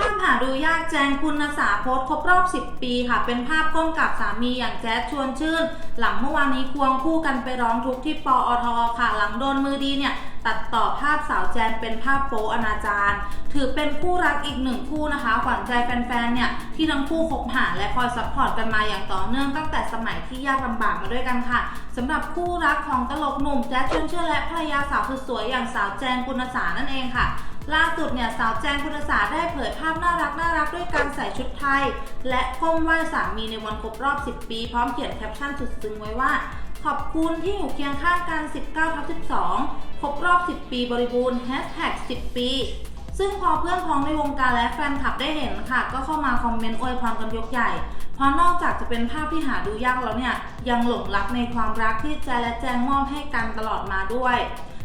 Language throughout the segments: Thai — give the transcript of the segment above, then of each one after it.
ภาพหาดูยากแจงคุณสาโพสครบรอบ 10 ปีค่ะ เป็นภาพก้มกับสามีอย่างแจ๊ดชวนชื่น หลังเมื่อวานนี้ควงคู่กันไปร้องทุกข์ที่ปออทอค่ะ หลังโดนมือดีเนี่ยตัดต่อภาพสาวแจนเป็นภาพโป๊อนาจารถือเป็นคู่รักอีกหนึ่งคู่นะคะขวัญใจแฟนๆ เนี่ยที่ทั้งคู่คบหาและคอยซัพพอร์ตกันมาอย่างต่อเนื่องตั้งแต่สมัยที่ยากลำบากมาด้วยกันค่ะสำหรับคู่รักของตลกหนุ่มแจ๊ดชวนชื่นและภรรยาสาวสุดสวยอย่างสาวแจนกุณสานั่นเองค่ะ ล่าสุดเนี่ยสาวแจงคุณสาได้เผยภาพน่ารักน่ารักด้วยการใส่ชุดไทย และก้มไหว้สามีในวันครบรอบ 10 ปี พร้อมเขียนแคปชั่นสุดซึ้งไว้ว่า ขอบคุณที่อยู่เคียงข้างกัน 19ทับ12 ครบรอบ 10 ปีบริบูรณ์ Hashtag 10 ปี ซึ่งพอเพื่อนพ้องในวงการและแฟนคลับได้เห็นค่ะ ก็เข้ามาคอมเมนต์อวยพรกันยกใหญ่เพราะนอกจากจะเป็นภาพที่หาดูยากแล้วเนี่ยยังหลงรักในความรักที่แจและแจงมอบให้กันตลอดมาด้วย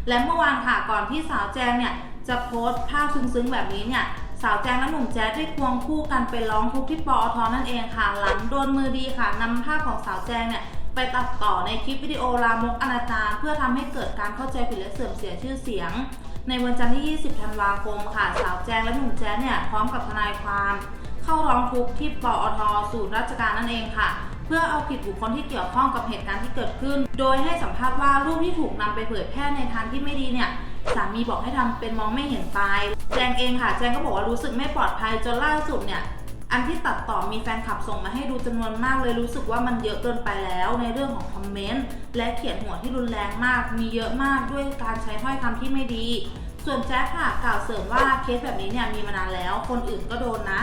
และเมื่อวานค่ะก่อนที่สาวแจงเนี่ย จะโพสต์ภาพซึ้งๆแบบนี้เนี่ยสาวแจงและหนุ่มแจ๊ดได้ควงคู่กันไปร้องทุกข์ที่ปอทนั่นเองค่ะหลังโดนมือดีค่ะนำภาพของสาวแจงเนี่ยไปตัดต่อในคลิปวิดีโอลามกอนาจารเพื่อทำให้เกิดการเข้าใจผิดและเสื่อมเสียชื่อเสียง ในวันจันทร์ที่ 20 ธันวาคมค่ะ สาวแจงและหนุ่มแจ๊ดเนี่ยพร้อมกับทนายความ เข้าร้องทุกข์ที่ปอทศูนย์ราชการนั่นเองค่ะ เพื่อเอาผิดบุคคลที่เกี่ยวข้องกับเหตุการณ์ที่เกิดขึ้น โดยให้สัมภาษณ์ว่ารูปที่ถูกนำไปเผยแพร่ในทางที่ไม่ดีเนี่ย สามีบอกให้ทำเป็นมองไม่เห็นตายแจงเองค่ะแจงก็บอกว่ารู้สึกไม่ปลอดภัยจนล่าสุดเนี่ยอันที่ตัดต่อมีแฟนคลับส่งมาให้ดูจำนวนมากเลยรู้สึกว่ามันเยอะเกินไปแล้วในเรื่องของคอมเมนต์และเขียนหัวที่รุนแรงมาก มีเยอะมากด้วยการใช้ถ้อยคำที่ไม่ดี ส่วนแจ๊คค่ะกล่าวเสริมว่าเคสแบบนี้เนี่ยมีมานานแล้ว คนอื่นก็โดนนะ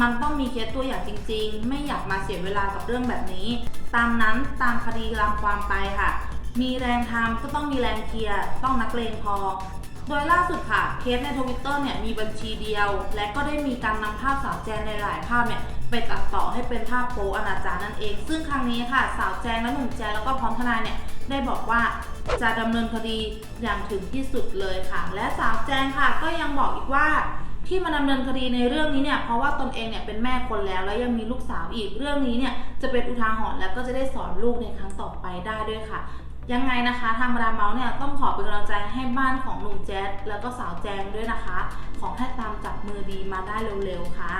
มันต้องมีเคสตัวอย่างจริง ๆ ไม่อยากมาเสียเวลากับเรื่องแบบนี้ ตามนั้นตามคดีตามความไปค่ะ มีแรงทำก็ต้องมีแรงเคลียร์ต้องนักเลงพอ โดยล่าสุดค่ะเคสในทวิตเตอร์เนี่ยมีบัญชีเดียว และก็ได้มีการนำภาพสาวแจงในหลายภาพเนี่ยไปตัดต่อให้เป็นภาพโป๊อนาจารนั่นเอง ซึ่งครั้งนี้ค่ะ สาวแจงและหนุ่มแจงแล้วก็พร้อมทนายเนี่ยได้บอกว่าจะดำเนินคดีอย่างถึงที่สุดเลยค่ะ และสาวแจงค่ะก็ยังบอกอีกว่าที่มาดำเนินคดีในเรื่องนี้เนี่ยเพราะว่าตนเองเนี่ยเป็นแม่คนแล้ว แล้วยังมีลูกสาวอีกเรื่องนี้เนี่ยจะเป็นอุทาหรณ์แล้วก็จะได้สอนลูกในครั้งต่อไปได้ด้วยค่ะ ยังไงนะคะทางมาดาเมาส์เนี่ยต้องขอเป็นกำลังใจให้บ้านของหนุ่มแจ๊ดแล้วก็สาวแจงด้วยนะคะ ขอให้ตามจับมือดีมาได้เร็วๆค่ะ